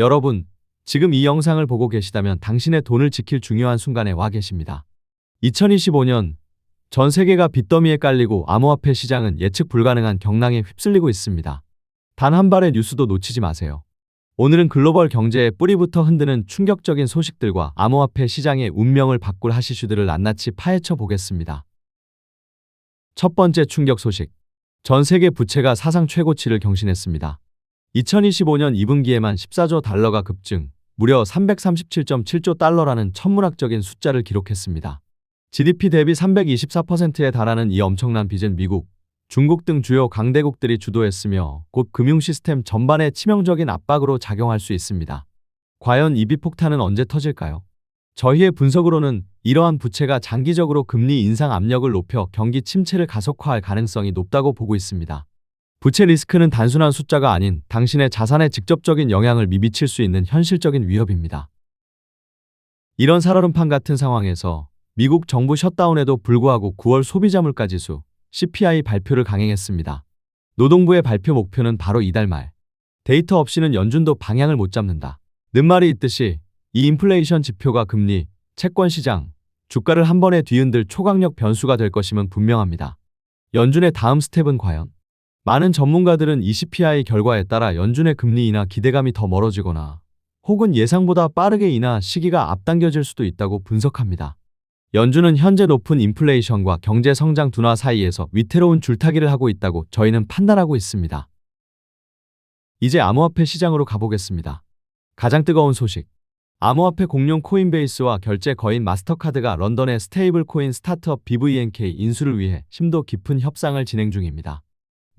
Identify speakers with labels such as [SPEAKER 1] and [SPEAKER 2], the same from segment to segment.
[SPEAKER 1] 여러분, 지금 이 영상을 보고 계시다면 당신의 돈을 지킬 중요한 순간에 와 계십니다. 2025년 전 세계가 빚더미에 깔리고 암호화폐 시장은 예측 불가능한 경랑에 휩쓸리고 있습니다. 단 한 발의 뉴스도 놓치지 마세요. 오늘은 글로벌 경제의 뿌리부터 흔드는 충격적인 소식들과 암호화폐 시장의 운명을 바꿀 하시슈들을 낱낱이 파헤쳐 보겠습니다. 첫 번째 충격 소식. 전 세계 부채가 사상 최고치를 경신했습니다. 2025년 2분기에만 14조 달러가 급증, 무려 337.7조 달러라는 천문학적인 숫자를 기록했습니다. GDP 대비 324%에 달하는 이 엄청난 빚은 미국, 중국 등 주요 강대국들이 주도했으며 곧 금융 시스템 전반에 치명적인 압박으로 작용할 수 있습니다. 과연 이 빚폭탄은 언제 터질까요? 저희의 분석으로는 이러한 부채가 장기적으로 금리 인상 압력을 높여 경기 침체를 가속화할 가능성이 높다고 보고 있습니다. 부채 리스크는 단순한 숫자가 아닌 당신의 자산에 직접적인 영향을 미칠 수 있는 현실적인 위협입니다. 이런 살얼음판 같은 상황에서 미국 정부 셧다운에도 불구하고 9월 소비자 물가 지수 CPI 발표를 강행했습니다. 노동부의 발표 목표는 바로 이달 말. 데이터 없이는 연준도 방향을 못 잡는다. 는 말이 있듯이 이 인플레이션 지표가 금리, 채권 시장, 주가를 한 번에 뒤흔들 초강력 변수가 될 것임은 분명합니다. 연준의 다음 스텝은 과연? 많은 전문가들은 이 CPI 결과에 따라 연준의 금리 인하 기대감이 더 멀어지거나 혹은 예상보다 빠르게 인하 시기가 앞당겨질 수도 있다고 분석합니다. 연준은 현재 높은 인플레이션과 경제 성장 둔화 사이에서 위태로운 줄타기를 하고 있다고 저희는 판단하고 있습니다. 이제 암호화폐 시장으로 가보겠습니다. 가장 뜨거운 소식. 암호화폐 공룡 코인베이스와 결제 거인 마스터카드가 런던의 스테이블 코인 스타트업 BVNK 인수를 위해 심도 깊은 협상을 진행 중입니다.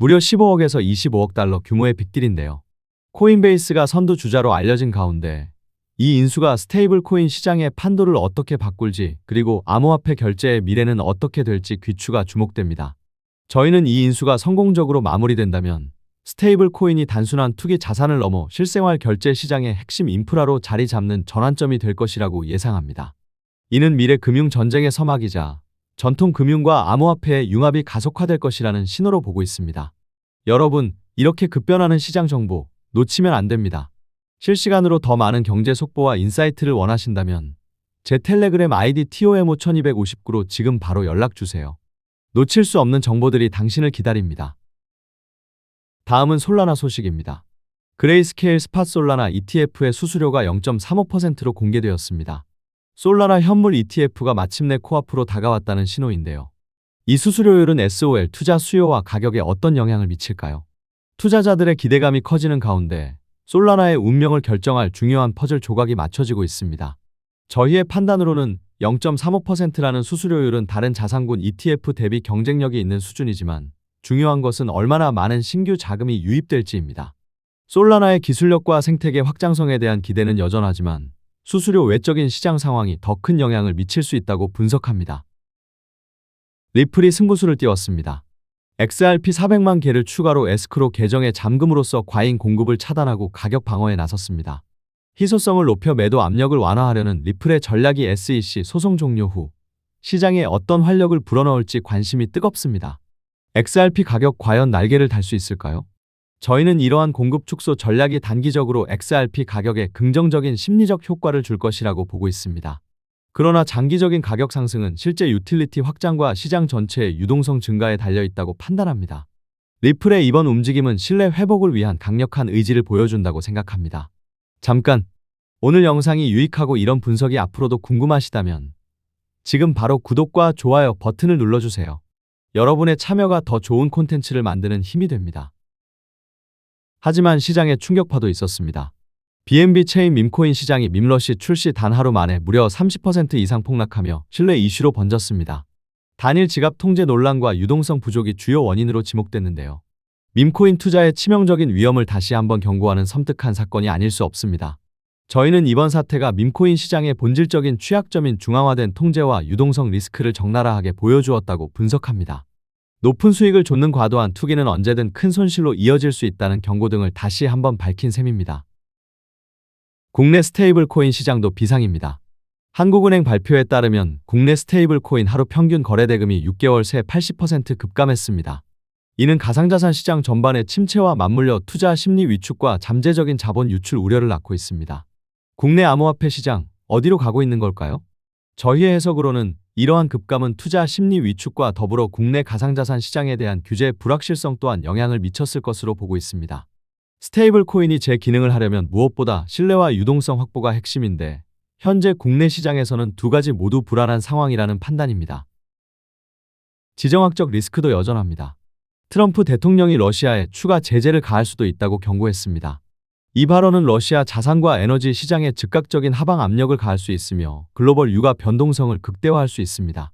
[SPEAKER 1] 무려 15억에서 25억 달러 규모의 빅딜인데요. 코인베이스가 선두 주자로 알려진 가운데 이 인수가 스테이블 코인 시장의 판도를 어떻게 바꿀지 그리고 암호화폐 결제의 미래는 어떻게 될지 귀추가 주목됩니다. 저희는 이 인수가 성공적으로 마무리된다면 스테이블 코인이 단순한 투기 자산을 넘어 실생활 결제 시장의 핵심 인프라로 자리 잡는 전환점이 될 것이라고 예상합니다. 이는 미래 금융 전쟁의 서막이자 전통 금융과 암호화폐의 융합이 가속화될 것이라는 신호로 보고 있습니다. 여러분, 이렇게 급변하는 시장 정보 놓치면 안 됩니다. 실시간으로 더 많은 경제 속보와 인사이트를 원하신다면 제 텔레그램 아이디 TOMO1259로 지금 바로 연락 주세요. 놓칠 수 없는 정보들이 당신을 기다립니다. 다음은 솔라나 소식입니다. 그레이스케일 스팟 솔라나 ETF의 수수료가 0.35%로 공개되었습니다. 솔라나 현물 ETF가 마침내 코앞으로 다가왔다는 신호인데요. 이 수수료율은 SOL 투자 수요와 가격에 어떤 영향을 미칠까요? 투자자들의 기대감이 커지는 가운데 솔라나의 운명을 결정할 중요한 퍼즐 조각이 맞춰지고 있습니다. 저희의 판단으로는 0.35%라는 수수료율은 다른 자산군 ETF 대비 경쟁력이 있는 수준이지만 중요한 것은 얼마나 많은 신규 자금이 유입될지입니다. 솔라나의 기술력과 생태계 확장성에 대한 기대는 여전하지만 수수료 외적인 시장 상황이 더 큰 영향을 미칠 수 있다고 분석합니다. 리플이 승부수를 띄웠습니다. XRP 400만 개를 추가로 에스크로 계정에 잠금으로써 과잉 공급을 차단하고 가격 방어에 나섰습니다. 희소성을 높여 매도 압력을 완화하려는 리플의 전략이 SEC 소송 종료 후 시장에 어떤 활력을 불어넣을지 관심이 뜨겁습니다. XRP 가격 과연 날개를 달 수 있을까요? 저희는 이러한 공급 축소 전략이 단기적으로 XRP 가격에 긍정적인 심리적 효과를 줄 것이라고 보고 있습니다. 그러나 장기적인 가격 상승은 실제 유틸리티 확장과 시장 전체의 유동성 증가에 달려 있다고 판단합니다. 리플의 이번 움직임은 신뢰 회복을 위한 강력한 의지를 보여준다고 생각합니다. 잠깐! 오늘 영상이 유익하고 이런 분석이 앞으로도 궁금하시다면 지금 바로 구독과 좋아요 버튼을 눌러주세요. 여러분의 참여가 더 좋은 콘텐츠를 만드는 힘이 됩니다. 하지만 시장에 충격파도 있었습니다. BNB 체인 밈코인 시장이 밈러시 출시 단 하루 만에 무려 30% 이상 폭락하며 신뢰 이슈로 번졌습니다. 단일 지갑 통제 논란과 유동성 부족이 주요 원인으로 지목됐는데요. 밈코인 투자의 치명적인 위험을 다시 한번 경고하는 섬뜩한 사건이 아닐 수 없습니다. 저희는 이번 사태가 밈코인 시장의 본질적인 취약점인 중앙화된 통제와 유동성 리스크를 적나라하게 보여주었다고 분석합니다. 높은 수익을 좇는 과도한 투기는 언제든 큰 손실로 이어질 수 있다는 경고 등을 다시 한번 밝힌 셈입니다. 국내 스테이블 코인 시장도 비상입니다. 한국은행 발표에 따르면 국내 스테이블 코인 하루 평균 거래 대금이 6개월 새 80% 급감했습니다. 이는 가상자산 시장 전반의 침체와 맞물려 투자 심리 위축과 잠재적인 자본 유출 우려를 낳고 있습니다. 국내 암호화폐 시장 어디로 가고 있는 걸까요? 저희의 해석으로는 이러한 급감은 투자 심리 위축과 더불어 국내 가상자산 시장에 대한 규제 불확실성 또한 영향을 미쳤을 것으로 보고 있습니다. 스테이블 코인이 제 기능을 하려면 무엇보다 신뢰와 유동성 확보가 핵심인데 현재 국내 시장에서는 두 가지 모두 불안한 상황이라는 판단입니다. 지정학적 리스크도 여전합니다. 트럼프 대통령이 러시아에 추가 제재를 가할 수도 있다고 경고했습니다. 이 발언은 러시아 자산과 에너지 시장에 즉각적인 하방 압력을 가할 수 있으며 글로벌 유가 변동성을 극대화할 수 있습니다.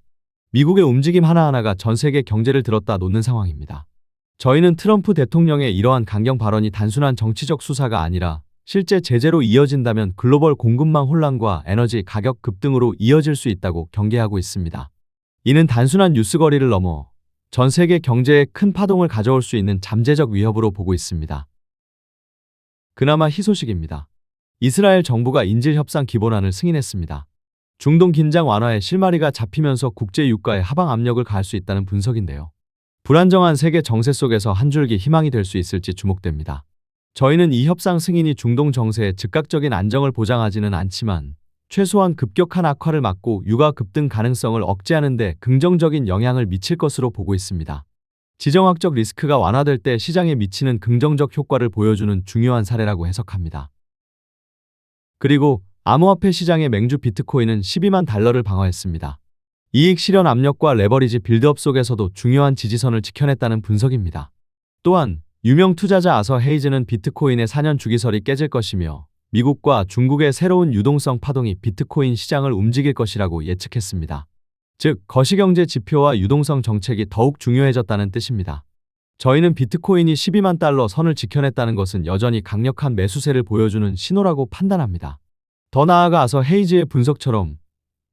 [SPEAKER 1] 미국의 움직임 하나하나가 전 세계 경제를 들었다 놓는 상황입니다. 저희는 트럼프 대통령의 이러한 강경 발언이 단순한 정치적 수사가 아니라 실제 제재로 이어진다면 글로벌 공급망 혼란과 에너지 가격 급등으로 이어질 수 있다고 경계하고 있습니다. 이는 단순한 뉴스거리를 넘어 전 세계 경제에 큰 파동을 가져올 수 있는 잠재적 위협으로 보고 있습니다. 그나마 희소식입니다. 이스라엘 정부가 인질 협상 기본안을 승인했습니다. 중동 긴장 완화에 실마리가 잡히면서 국제 유가에 하방 압력을 가할 수 있다는 분석인데요. 불안정한 세계 정세 속에서 한 줄기 희망이 될 수 있을지 주목됩니다. 저희는 이 협상 승인이 중동 정세에 즉각적인 안정을 보장하지는 않지만 최소한 급격한 악화를 막고 유가 급등 가능성을 억제하는 데 긍정적인 영향을 미칠 것으로 보고 있습니다. 지정학적 리스크가 완화될 때 시장에 미치는 긍정적 효과를 보여주는 중요한 사례라고 해석합니다. 그리고 암호화폐 시장의 맹주 비트코인은 12만 달러를 방어했습니다. 이익 실현 압력과 레버리지 빌드업 속에서도 중요한 지지선을 지켜냈다는 분석입니다. 또한 유명 투자자 아서 헤이즈는 비트코인의 4년 주기설이 깨질 것이며 미국과 중국의 새로운 유동성 파동이 비트코인 시장을 움직일 것이라고 예측했습니다. 즉, 거시경제 지표와 유동성 정책이 더욱 중요해졌다는 뜻입니다. 저희는 비트코인이 12만 달러 선을 지켜냈다는 것은 여전히 강력한 매수세를 보여주는 신호라고 판단합니다. 더 나아가서 헤이즈의 분석처럼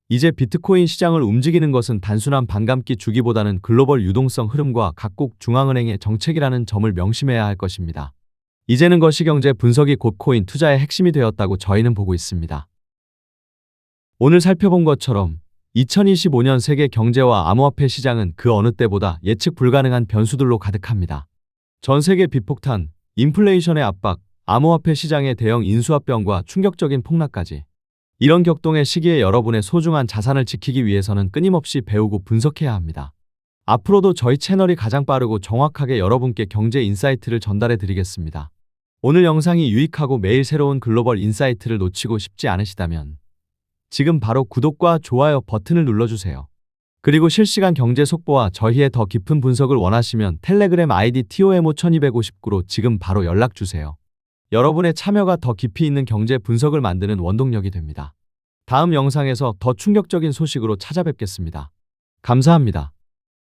[SPEAKER 1] 이제 비트코인 시장을 움직이는 것은 단순한 반감기 주기보다는 글로벌 유동성 흐름과 각국 중앙은행의 정책이라는 점을 명심해야 할 것입니다. 이제는 거시경제 분석이 곧 코인 투자의 핵심이 되었다고 저희는 보고 있습니다. 오늘 살펴본 것처럼 2025년 세계 경제와 암호화폐 시장은 그 어느 때보다 예측 불가능한 변수들로 가득합니다. 전 세계 비폭탄, 인플레이션의 압박, 암호화폐 시장의 대형 인수합병과 충격적인 폭락까지 이런 격동의 시기에 여러분의 소중한 자산을 지키기 위해서는 끊임없이 배우고 분석해야 합니다. 앞으로도 저희 채널이 가장 빠르고 정확하게 여러분께 경제 인사이트를 전달해 드리겠습니다. 오늘 영상이 유익하고 매일 새로운 글로벌 인사이트를 놓치고 싶지 않으시다면 지금 바로 구독과 좋아요 버튼을 눌러주세요. 그리고 실시간 경제 속보와 저희의 더 깊은 분석을 원하시면 텔레그램 아이디 TOMO1259로 지금 바로 연락주세요. 여러분의 참여가 더 깊이 있는 경제 분석을 만드는 원동력이 됩니다. 다음 영상에서 더 충격적인 소식으로 찾아뵙겠습니다. 감사합니다.